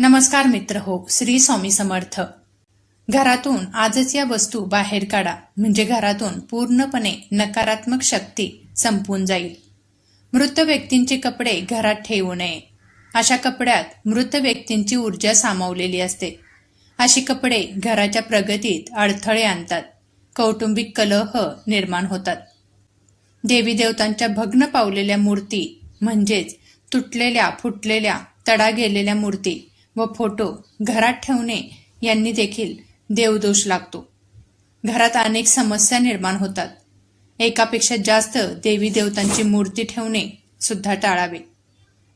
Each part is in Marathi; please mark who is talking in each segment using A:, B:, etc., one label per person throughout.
A: नमस्कार मित्र हो श्री स्वामी समर्थ. घरातून आजच या वस्तू बाहेर काढा म्हणजे घरातून पूर्णपणे नकारात्मक शक्ती संपून जाईल. मृत व्यक्तींचे कपडे घरात ठेवू नये. अशा कपड्यात मृत व्यक्तींची ऊर्जा सामावलेली असते. अशी कपडे घराच्या प्रगतीत अडथळे आणतात. कौटुंबिक कलह निर्माण होतात. देवी देवतांच्या भग्न पावलेल्या मूर्ती म्हणजेच तुटलेल्या फुटलेल्या तडा गेलेल्या मूर्ती व फोटो घरात ठेवणे यांनी देखील देवदोष लागतो. घरात अनेक समस्या निर्माण होतात. एकापेक्षा जास्त देवी देवतांची मूर्ती ठेवणे सुद्धा टाळावे.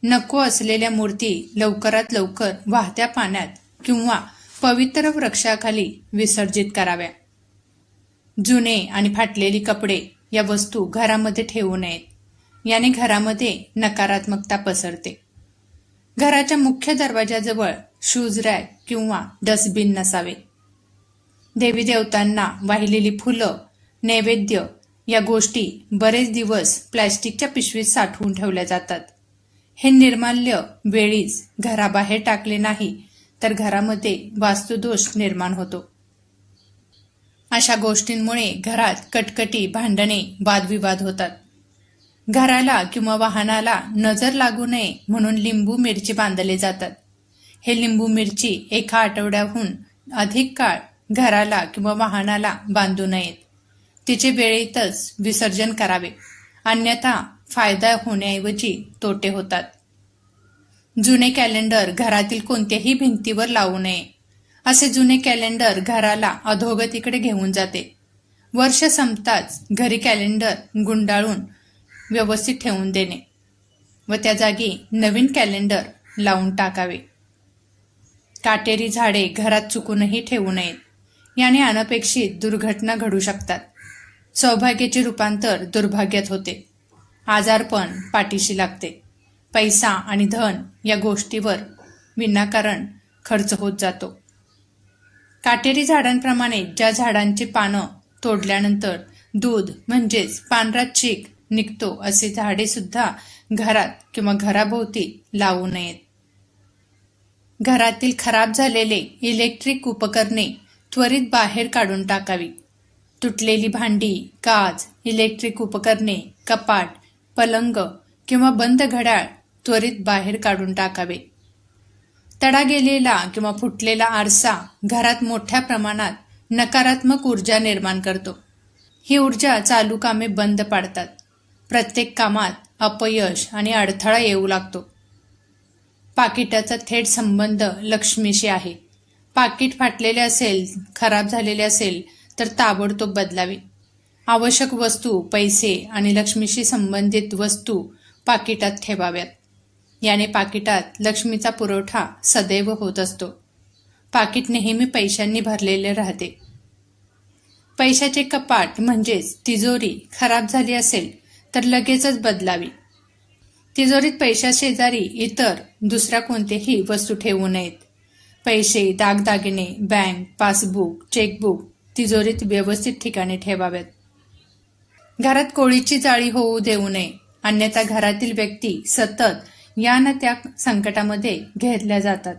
A: नको असलेल्या मूर्ती लवकरात लवकर वाहत्या पाण्यात किंवा पवित्र वृक्षाखाली विसर्जित कराव्या. जुने आणि फाटलेली कपडे या वस्तू घरामध्ये ठेवू नयेत. याने घरामध्ये नकारात्मकता पसरते. घराच्या मुख्य दरवाजाजवळ शूज रॅक किंवा डस्टबिन नसावे. देवी देवतांना वाहिलेली फुलं नैवेद्य या गोष्टी बरेच दिवस प्लॅस्टिकच्या पिशवीत साठवून ठेवल्या जातात. हे निर्माल्य वेळीच घराबाहेर टाकले नाही तर घरामध्ये वास्तुदोष निर्माण होतो. अशा गोष्टींमुळे घरात कटकटी भांडणे वादविवाद होतात. घराला किंवा वाहनाला नजर लागू नये म्हणून लिंबू मिरची बांधले जातात. हे लिंबू मिरची एका आठवड्याहून अधिक काळ घराला किंवा वाहनाला बांधू नयेत. तिचे वेळेतच विसर्जन करावे. अन्यथा फायदा होण्याऐवजी तोटे होतात. जुने कॅलेंडर घरातील कोणत्याही भिंतीवर लावू नये. असे जुने कॅलेंडर घराला अधोगतीकडे घेऊन जाते. वर्ष संपताच घरी कॅलेंडर गुंडाळून व्यवस्थित ठेवून देणे व त्या जागी नवीन कॅलेंडर लावून टाकावे. काटेरी झाडे घरात चुकूनही ठेवू नयेत. याने अनपेक्षित दुर्घटना घडू शकतात. सौभाग्याचे रूपांतर दुर्भाग्यात होते. आजारपण पाठीशी लागते. पैसा आणि धन या गोष्टीवर विनाकारण खर्च होत जातो. काटेरी झाडांप्रमाणे ज्या झाडांची पानं तोडल्यानंतर दूध म्हणजेच पांढरा चीक निघतो असे झाडे सुद्धा घरात किंवा घराभोवती लावू नयेत. घरातील खराब झालेले इलेक्ट्रिक उपकरणे त्वरित बाहेर काढून टाकावी. तुटलेली भांडी काच इलेक्ट्रिक उपकरणे कपाट पलंग किंवा बंद घड्याळ त्वरित बाहेर काढून टाकावे. तडा गेलेला किंवा फुटलेला आरसा घरात मोठ्या प्रमाणात नकारात्मक ऊर्जा निर्माण करतो. ही ऊर्जा चालू कामे बंद पाडतात. प्रत्येक कामात अपयश आणि अडथळा येऊ लागतो. पाकिटाचा थेट संबंध लक्ष्मीशी आहे. पाकिट फाटलेले असेल खराब झालेले असेल तर ताबडतोब बदलावी. आवश्यक वस्तू पैसे आणि लक्ष्मीशी संबंधित वस्तू पाकिटात ठेवाव्यात. याने पाकिटात लक्ष्मीचा पुरवठा सदैव होत असतो. पाकिट नेहमी पैशांनी भरलेले राहते. पैशाचे कपाट म्हणजेच तिजोरी खराब झाली असेल तर लगेचच बदलावी. तिजोरीत पैशाशेजारी इतर दुसऱ्या कोणतेही वस्तू ठेवू नयेत. पैसे दागदागिने बँक पासबुक चेकबुक तिजोरीत व्यवस्थित ठिकाणी ठेवाव्यात. घरात कोळीची जाळी होऊ देऊ नये. अन्यथा घरातील व्यक्ती सतत या ना त्या संकटामध्ये घेरल्या जातात.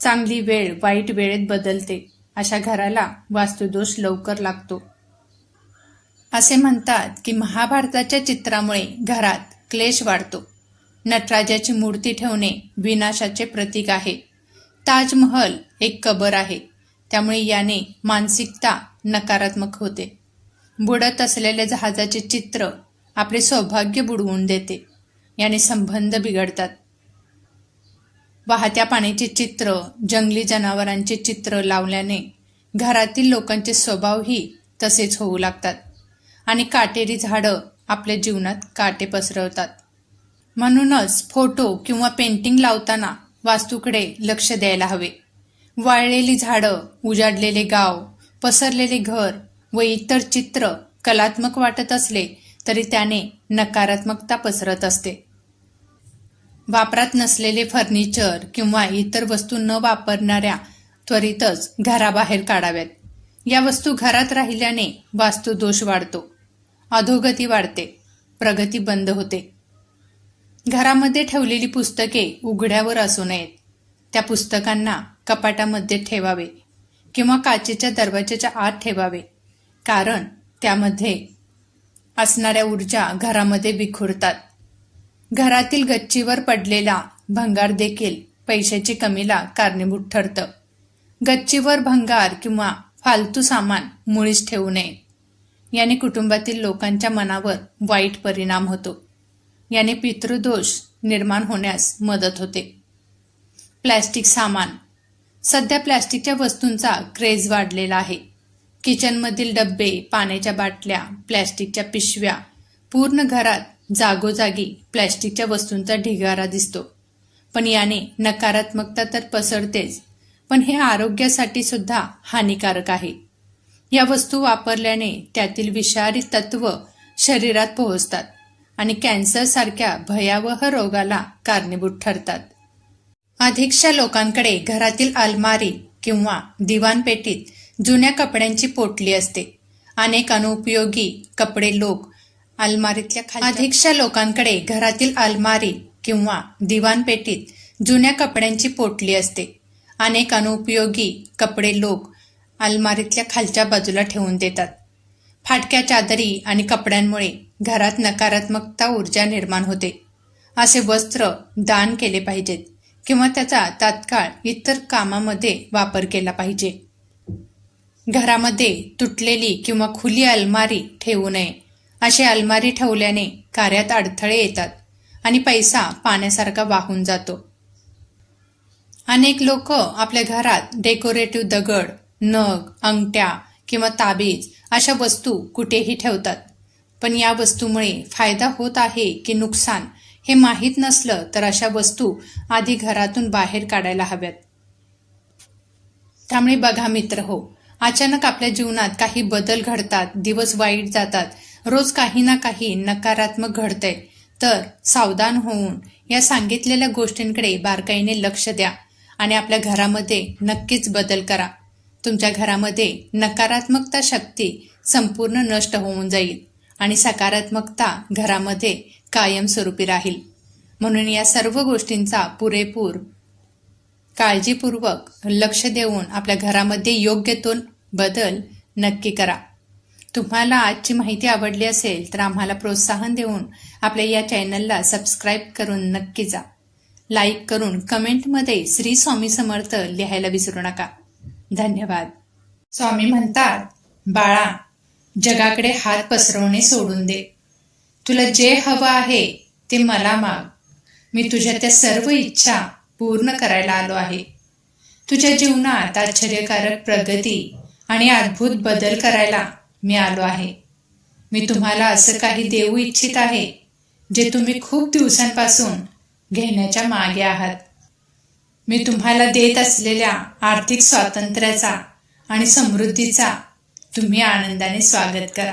A: चांगली वेळ वाईट वेळेत बदलते. अशा घराला वास्तुदोष लवकर लागतो. असे म्हणतात की महाभारताच्या चित्रामुळे घरात क्लेश वाढतो. नटराजाची मूर्ती ठेवणे विनाशाचे प्रतीक आहे. ताजमहल एक कबर आहे. त्यामुळे याने मानसिकता नकारात्मक होते. बुडत असलेल्या जहाजाचे चित्र आपले सौभाग्य बुडवून देते. याने संबंध बिघडतात. वाहत्या पाण्याचे चित्र जंगली जनावरांचे चित्र लावल्याने घरातील लोकांचे स्वभावही तसेच होऊ लागतात. आणि काटेरी झाडं आपल्या जीवनात काटे पसरवतात. म्हणूनच फोटो किंवा पेंटिंग लावताना वास्तूकडे लक्ष द्यायला हवे. वाळलेली झाडं उजाडलेले गाव पसरलेले घर व इतर चित्र कलात्मक वाटत असले तरी त्याने नकारात्मकता पसरत असते. वापरात नसलेले फर्निचर किंवा इतर वस्तू न वापरणाऱ्या त्वरितच घराबाहेर काढाव्यात. या वस्तू घरात राहिल्याने वास्तुदोष वाढतो. अधोगती वाढते. प्रगती बंद होते. घरामध्ये ठेवलेली पुस्तके उघड्यावर असू नयेत. त्या पुस्तकांना कपाटामध्ये ठेवावे किंवा काचेच्या दरवाजाच्या आत ठेवावे. कारण त्यामध्ये असणाऱ्या ऊर्जा घरामध्ये विखुरतात. घरातील गच्चीवर पडलेला भंगार देखील पैशाची कमीला कारणीभूत ठरतं. गच्चीवर भंगार किंवा फालतू सामान मुळीच ठेवू नये. याने कुटुंबातील लोकांच्या मनावर वाईट परिणाम होतो. याने पितृदोष निर्माण होण्यास मदत होते. प्लॅस्टिक सामान. सध्या प्लॅस्टिकच्या वस्तूंचा क्रेज वाढलेला आहे. किचनमधील डब्बे पाण्याच्या बाटल्या प्लॅस्टिकच्या पिशव्या पूर्ण घरात जागोजागी प्लॅस्टिकच्या वस्तूंचा ढिगारा दिसतो. पण याने नकारात्मकता तर पसरतेच पण हे आरोग्यासाठी सुद्धा हानिकारक आहे. या वस्तू वापरल्याने त्यातील विषारी तत्व शरीरात पोहोचतात आणि कॅन्सरसारख्या भयावह रोगाला कारणीभूत ठरतात. अधिकशा लोकांकडे घरातील अलमारी किंवा दिवाणपेटीत जुन्या कपड्यांची पोटली असते. अनेक अनुपयोगी कपडे लोक अलमारीतल्या अधिकशा लोकांकडे घरातील अलमारी किंवा दिवाणपेटीत जुन्या कपड्यांची पोटली असते. अनेक अनुपयोगी कपडे लोक अलमारीतल्या खालच्या बाजूला ठेवून देतात. फाटक्या चादरी आणि कपड्यांमुळे घरात नकारात्मकता ऊर्जा निर्माण होते. असे वस्त्र दान केले पाहिजेत किंवा त्याचा तात्काळ इतर कामामध्ये वापर केला पाहिजे. घरामध्ये तुटलेली किंवा खुली अलमारी ठेवू नये. अशी अलमारी ठेवल्याने कार्यात अडथळे येतात आणि पैसा पाण्यासारखा वाहून जातो. अनेक लोक आपल्या घरात डेकोरेटिव्ह दगड नग अंगठ्या किंवा ताबीज अशा वस्तू कुठेही ठेवतात. पण या वस्तूमुळे फायदा होत आहे की नुकसान हे माहीत नसलं तर अशा वस्तू आधी घरातून बाहेर काढायला हव्यात. त्यामुळे बघा मित्र हो अचानक आपल्या जीवनात काही बदल घडतात दिवस वाईट जातात रोज काही ना काही नकारात्मक घडतंय. तर सावधान होऊन या सांगितलेल्या गोष्टींकडे बारकाईने लक्ष द्या आणि आपल्या घरामध्ये नक्कीच बदल करा. तुमच्या घरामध्ये नकारात्मकता शक्ती संपूर्ण नष्ट होऊन जाईल आणि सकारात्मकता घरामध्ये कायमस्वरूपी राहील. म्हणून या सर्व गोष्टींचा पुरेपूर काळजीपूर्वक लक्ष देऊन आपल्या घरामध्ये योग्य तो बदल नक्की करा. तुम्हाला आजची माहिती आवडली असेल तर आम्हाला प्रोत्साहन देऊन आपल्या या चॅनलला सबस्क्राईब करून नक्की जा. लाईक करून कमेंटमध्ये श्री स्वामी समर्थ लिहायला विसरू नका. धन्यवाद. स्वामी म्हणतात बाळा जगाकडे हात पसरवणे सोडून दे. तुला जे हवं आहे ते मला माग. मी तुझ्या त्या सर्व इच्छा पूर्ण करायला आलो आहे. तुझ्या जीवनात आश्चर्यकारक प्रगती आणि अद्भुत बदल करायला मी आलो आहे. मी तुम्हाला असं काही देऊ इच्छित आहे जे तुम्ही खूप दिवसांपासून घेण्याच्या मागे आहात. मी तुम्हाला देत असलेल्या आर्थिक स्वातंत्र्याचा आणि समृद्धीचा तुम्ही आनंदाने स्वागत करा.